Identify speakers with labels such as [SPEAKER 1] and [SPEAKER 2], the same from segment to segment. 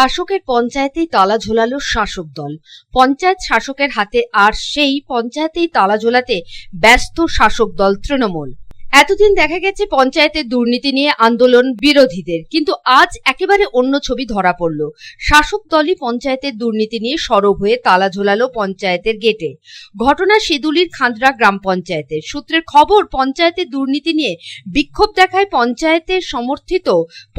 [SPEAKER 1] শাসকের পঞ্চায়েতেই তালা ঝোলালো শাসক দল। পঞ্চায়েত শাসকের হাতে আর সেই পঞ্চায়েতেই তালা ঝোলাতে ব্যস্ত শাসক দল তৃণমূল। এতদিন দেখা গেছে পঞ্চায়েতের দুর্নীতি নিয়ে আন্দোলন বিরোধীদের, কিন্তু আজ একেবারে অন্য ছবি ধরা পড়ল। শাসক দলই পঞ্চায়েতের দুর্নীতি নিয়ে সরব হয়ে তালা ঝোলালো পঞ্চায়েতের গেটে। ঘটনা সিদুলির খান্দ্রা গ্রাম পঞ্চায়েতের সূত্রের খবর, পঞ্চায়েতের দুর্নীতি নিয়ে বিক্ষোভ দেখায় পঞ্চায়েতের সমর্থিত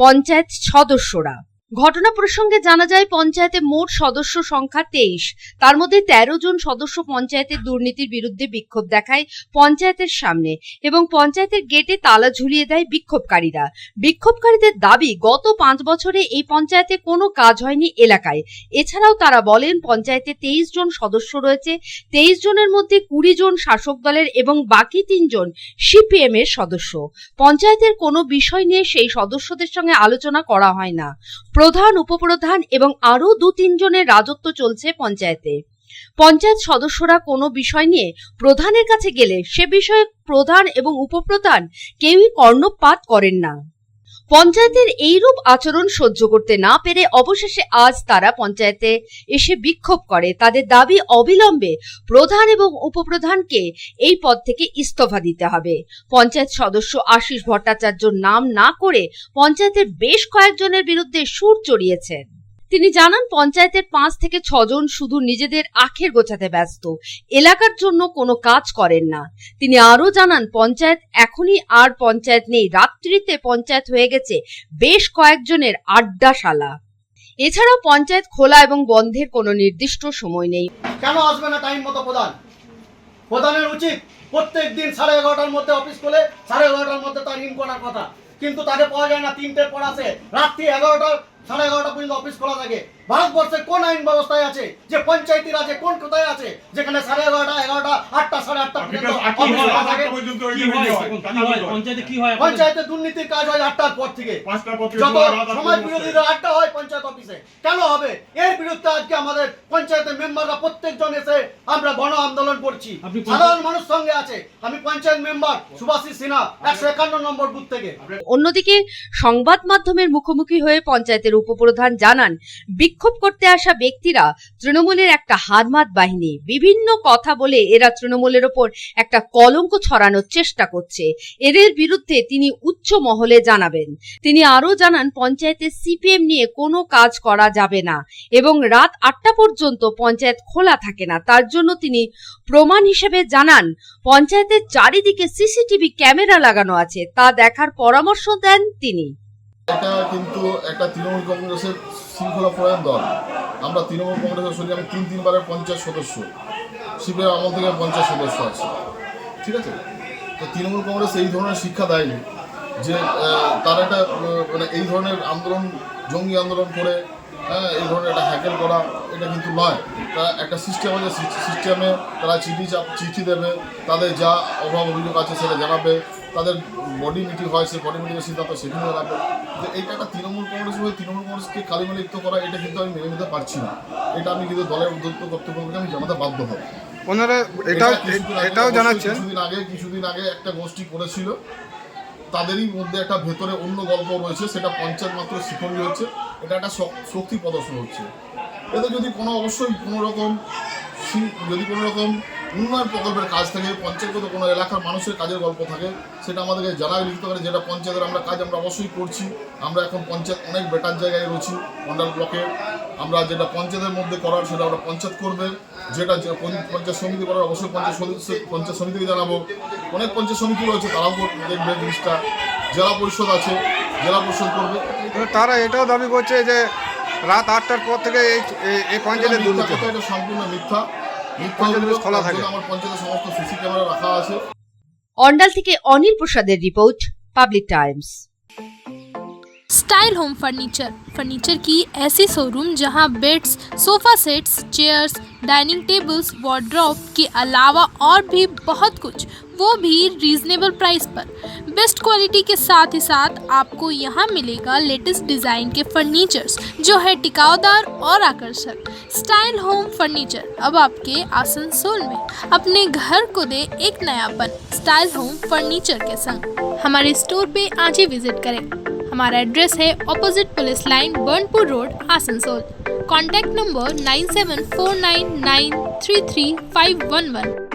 [SPEAKER 1] পঞ্চায়েত সদস্যরা। ঘটনা প্রসঙ্গে জানা যায়, পঞ্চায়েতে মোট সদস্য সংখ্যা তেইশ। তার মধ্যে তেরো জন সদস্য পঞ্চায়েতের দুর্নীতির বিরুদ্ধে বিক্ষোভ দেখায় পঞ্চায়েতের সামনে এবং পঞ্চায়েতের গেটে তালা ঝুলিয়ে দেয় বিক্ষোভকারীরা। বিক্ষোভকারীদের দাবি, গত পাঁচ বছরে এই পঞ্চায়েতে কোনো কাজ হয়নি এলাকায়। এছাড়াও তারা বলেন, পঞ্চায়েতে তেইশ জন সদস্য রয়েছে, তেইশ জনের মধ্যে কুড়ি জন শাসক দলের এবং বাকি তিনজন সিপিএম এর সদস্য। পঞ্চায়েতের কোনো বিষয় নিয়ে সেই সদস্যদের সঙ্গে আলোচনা করা হয় না। প্রধান উপপ্রধান এবং আরও দু তিনজনের রাজত্ব চলছে পঞ্চায়েতে। পঞ্চায়েত সদস্যরা কোনো বিষয় নিয়ে প্রধানের কাছে গেলে সে বিষয়ে প্রধান এবং উপপ্রধান কেউই কর্ণপাত করেন না। পঞ্চায়েতের এইরূপ আচরণ সহ্য করতে না পেরে অবশেষে আজ তারা পঞ্চায়েতে এসে বিক্ষোভ করে। তাদের দাবি অবিলম্বে প্রধান এবং উপপ্রধানকে এই পদ থেকে ইস্তফা দিতে হবে। পঞ্চায়েত সদস্য আশিস ভট্টাচার্য নাম না করে পঞ্চায়েতের বেশ কয়েকজনের বিরুদ্ধে সুর চড়িয়েছেন। তিনি জানান, পঞ্চায়েতের পাঁচ থেকে ছজন শুধু নিজেদের আখের গোছাতে ব্যস্ত। এলাকার জন্য কোনো কাজ করেন না। তিনি আরও জানান, পঞ্চায়েত এখনই আর পঞ্চায়েত নেই। রাত্রিতে পঞ্চায়েত হয়ে গেছে বেশ কয়েকজনের আড্ডাশালা। এছাড়াও পঞ্চায়েত খোলা এবং বন্ধের কোনো নির্দিষ্ট সময় নেই।
[SPEAKER 2] কেন আসবে না টাইম মতো প্রধান? প্রধানের উচিত প্রত্যেক দিন সাড়ে এগারোটার মধ্যে অফিস খুলে, সাড়ে এগারোটার মধ্যে তার ইন করার কথা। কিন্তু তাকে পাওয়া যায় না, তিনটের পর আসে। রাত্রি এগারোটা সাড়ে এগারোটা পর্যন্ত অফিস খোলা থাকে। ভারতবর্ষে কোন আইন ব্যবস্থায় আছে? যে পঞ্চায়েতি রাজে কোন কোথায় আছে? যেখানে সাড়ে এগারোটা এগারোটা আটটা সাড়ে আটটা
[SPEAKER 3] পঞ্চায়েতে কি হয়? আপনাদের?
[SPEAKER 2] পঞ্চায়েতে দুর্নীতির কাজ হয় আটটার পর থেকে। যত
[SPEAKER 4] আটটা
[SPEAKER 2] সমাজ বিরোধীদের আড্ডা হয় পঞ্চায়েত অফিসে। কেন হবে? এর বিরুদ্ধে আজকে আমাদের পঞ্চায়েতের মেম্বাররা প্রত্যেকজন এসে আমরা গণ আন্দোলন করছি। সাধারণ মানুষ সঙ্গে আছে। আমি পঞ্চায়েত মেম্বার সুভাষী সিনহা একশো একান্ন নম্বর বুথ থেকে।
[SPEAKER 1] অন্যদিকে সংবাদ মাধ্যমের মুখোমুখি হয়ে পঞ্চায়েতের উপপ্রধান জানান বিক্ষোভ করতে আসা ব্যক্তিরা তৃণমূলের একটা হারমাত বাহিনী। বিভিন্ন কথা বলে এরা তৃণমূলের ওপর একটা কলঙ্ক ছড়ানোর চেষ্টা করছে। এদের বিরুদ্ধে তিনি উচ্চ মহলে জানাবেন। তিনি আরও জানান পঞ্চায়েতে সিপিএম নিয়ে কোনো কাজ করা যাবে না এবং রাত আটটা পর্যন্ত পঞ্চায়েত খোলা থাকে না। তার জন্য তিনি প্রমাণ হিসেবে জানান, পঞ্চায়েতের চারিদিকে সিসিটিভি ক্যামেরা লাগানো আছে। তা দেখার পরামর্শ দেন তিনি।
[SPEAKER 5] এটা কিন্তু একটা তৃণমূল কংগ্রেসের শৃঙ্খলা প্রয়াণ দল। আমরা তৃণমূল কংগ্রেসের সঙ্গে আমি তিন তিনবারের পঞ্চাশ সদস্য। শিবের আমল থেকে পঞ্চাশ সদস্য আছে। ঠিক আছে? তো তৃণমূল কংগ্রেস এই ধরনের শিক্ষা দেয়নি যে তারা একটা মানে এই ধরনের আন্দোলন, জঙ্গি আন্দোলন করে হ্যাঁ এই ধরনের একটা হ্যাকেল করা, এটা কিন্তু নয়। তারা একটা সিস্টেম আছে সিস্টেমে তারা চিঠি চিঠি দেবে, তাদের যা অভাব অভিযোগ আছে সেটা জানাবে। তাদের বডি মিটিং হয় সেই বডি মিটিংয়ের সিদ্ধান্ত সেখানে জানাবে যে এইটা একটা তৃণমূল কংগ্রেস হয়ে তৃণমূল কংগ্রেসকে কালিমালিপ্ত করা এটা কিন্তু আমি মেনে নিতে পারছি না। এটা আমি কিন্তু দলের উদ্যোক্ত কর্তৃপক্ষকে আমি জানাতে বাধ্য হব।
[SPEAKER 6] ওনারা এটাও এটাও জানাচ্ছেন।
[SPEAKER 5] কিছুদিন আগে কিছুদিন আগে একটা গোষ্ঠী করেছিল। তাদেরই মধ্যে একটা ভেতরে অন্য গল্প রয়েছে সেটা পঞ্চায়েত মাত্র শিখণ্ডী হচ্ছে। এটা একটা শক্তি প্রদর্শন হচ্ছে। এতে যদি কোনো অবশ্যই কোনো রকম যদি কোনো রকম উন্নয়ন প্রকল্পের কাজ থাকে পঞ্চায়েতগত কোনো এলাকার মানুষের কাজের গল্প থাকে সেটা আমাদেরকে জানায় লিখতে পারে যেটা পঞ্চায়েতের আমরা কাজ আমরা অবশ্যই করছি। আমরা এখন পঞ্চায়েত অনেক বেটার জায়গায় রয়েছি মন্ডল ব্লকে আমরা যেটা পঞ্চায়েতের মধ্যে করার সেটা আমরা পঞ্চায়েত করবে যেটা পঞ্চায়েত সমিতি করার অবশ্যই পঞ্চায়েত সদস্য পঞ্চায়েত সমিতিকে জানাব। অনেক পঞ্চায়েত সমিতি রয়েছে তারাও দেখবে জিনিসটা। জেলা পরিষদ আছে জেলা পরিষদ করবে।
[SPEAKER 6] তারা এটাও দাবি করছে যে রাত আটটার পর থেকে এই পঞ্চায়েতের দুর্নীতি
[SPEAKER 5] এটা সম্পূর্ণ মিথ্যা।
[SPEAKER 6] খোলা
[SPEAKER 5] তার
[SPEAKER 6] থাকে।
[SPEAKER 5] জন্য আমার পঞ্চায়েতের সমস্ত সিসি ক্যামেরা রাখা আছে
[SPEAKER 1] অন্ডাল থেকে অনিল প্রসাদের report Public Times
[SPEAKER 7] style home furniture furniture की ऐसी शोरूम जहां beds sofa sets chairs dining tables wardrobe के अलावा और भी बहुत कुछ। वो भी रीजनेबल प्राइस पर। बेस्ट क्वालिटी के साथ ही साथ आपको यहाँ मिलेगा लेटेस्ट डिज़ाइन के फर्नीचर्स जो है टिकाऊदार और आकर्षक। स्टाइल होम फर्नीचर अब आपके आसनसोल में। अपने घर को दे एक नयापन स्टाइल होम फर्नीचर के संग। हमारे स्टोर पे आज ही विज़िट करें। हमारा एड्रेस है opposite police line Burnpur road Asansol. contact number 9749933511